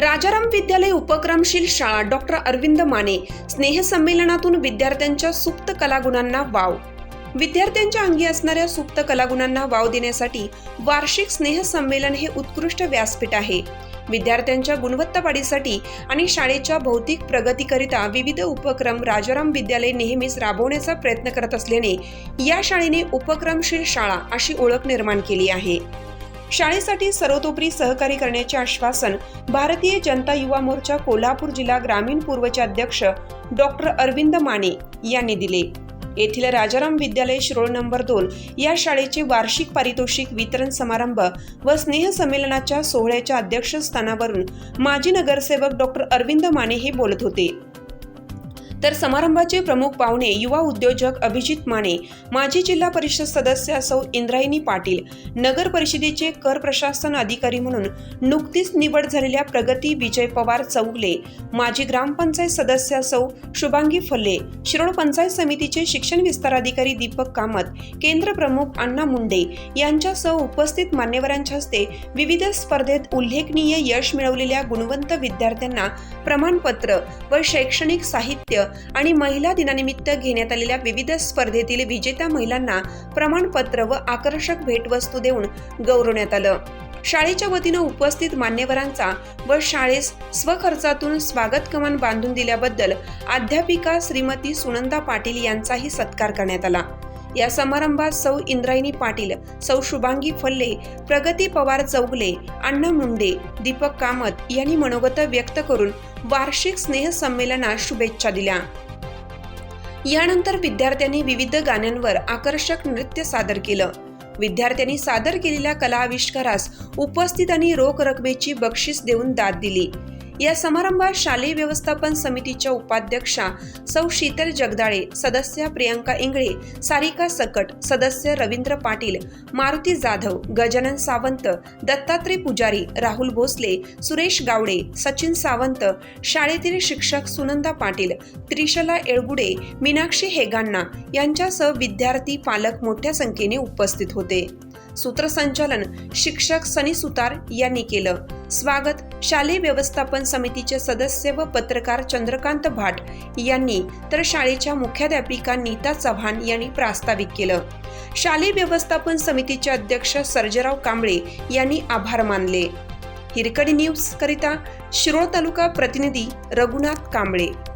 राजाराम विद्यालय उपक्रमशील शाळा डॉक्टर अरविंद माने स्नेहसंमेलनातून विद्यार्थ्यांच्या सुप्त कलागुणांना वाव. विद्यार्थ्यांच्या अंगी असणाऱ्या सुप्त कलागुणांना वाव देण्यासाठी वार्षिक स्नेहसंमेलन हे उत्कृष्ट व्यासपीठ आहे. विद्यार्थ्यांच्या गुणवत्ता वाढीसाठी आणि शाळेच्या भौतिक प्रगतीकरिता विविध उपक्रम राजाराम विद्यालय नेहमीच राबवण्याचा प्रयत्न करत असल्याने या शाळेने उपक्रमशील शाळा अशी ओळख निर्माण केली आहे. शाळेसाठी सर्वतोपरी सहकार्य करण्याचे आश्वासन भारतीय जनता युवा मोर्चा कोल्हापूर जिल्हा ग्रामीण पूर्वचे अध्यक्ष डॉक्टर अरविंद माने यांनी दिले. येथील राजाराम विद्यालय शिरोळ नंबर दोन या शाळेचे वार्षिक पारितोषिक वितरण समारंभ व स्नेहसंमेलनाच्या सोहळ्याच्या अध्यक्षस्थानावरून माजी नगरसेवक डॉक्टर अरविंद माने हे बोलत होते. तर समारंभाचे प्रमुख पाहुणे युवा उद्योजक अभिजित माने माजी जिल्हा परिषद सदस्य सौ इंद्रायणी पाटील नगर परिषदेचे कर प्रशासन अधिकारी म्हणून नुकतीच निवड झालेल्या प्रगती विजय पवार चौगले माजी ग्रामपंचायत सदस्य सौ शुभांगी फल्ले शिरोळ पंचायत समितीचे शिक्षण विस्तार अधिकारी दीपक कामत केंद्र प्रमुख अण्णा मुंडे यांच्यासह उपस्थित मान्यवरांच्या हस्ते विविध स्पर्धेत उल्लेखनीय यश मिळवलेल्या गुणवंत विद्यार्थ्यांना प्रमाणपत्र व शैक्षणिक साहित्य आणि महिला दिनानिमित्त घेण्यात आलेल्या विविध स्पर्धेतील विजेत्या महिलांना प्रमाणपत्र व आकर्षक भेटवस्तू देऊन गौरवण्यात आलं. शाळेच्या वतीनं उपस्थित मान्यवरांचा व शाळेस स्वखर्चातून स्वागत कमान बांधून दिल्याबद्दल अध्यापिका श्रीमती सुनंदा पाटील यांचाही सत्कार करण्यात आला. या समारंभात सौ इंद्रायणी पाटील सौ शुभांगी फल्ले प्रगती पवार चौगले अण्णा मुंडे दीपक कामत यांनी मनोगत व्यक्त करून वार्षिक स्नेह संमेलनास शुभेच्छा दिल्या. यानंतर विद्यार्थ्यांनी विविध गाण्यांवर आकर्षक नृत्य सादर केलं. विद्यार्थ्यांनी सादर केलेल्या कला आविष्कारास उपस्थितांनी रोख रकमेची बक्षीस देऊन दाद दिली. या समारंभात शालेय व्यवस्थापन समितीच्या उपाध्यक्षा सौ शीतल जगदाळे सदस्य प्रियंका इंगळे सारिका सकट सदस्य रवींद्र पाटील मारुती जाधव गजानन सावंत दत्तात्रय पुजारी राहुल भोसले सुरेश गावडे सचिन सावंत शाळेतील शिक्षक सुनंदा पाटील त्रिशला येळगुडे मीनाक्षी हेगांना यांच्यासह विद्यार्थी पालक मोठ्या संख्येने उपस्थित होते. सूत्रसंचालन शिक्षक सनी सुतार यांनी केलं. स्वागत. शालेय व्यवस्थापन समितीचे सदस्य व पत्रकार चंद्रकांत भाट यांनी तर शाळेच्या मुख्याध्यापिका नीता चव्हाण यांनी प्रास्ताविक केलं. शालेय व्यवस्थापन समितीचे अध्यक्ष सर्जराव कांबळे यांनी आभार मानले. हिरकडी न्यूज करिता शिरोळ तालुका प्रतिनिधी रघुनाथ कांबळे.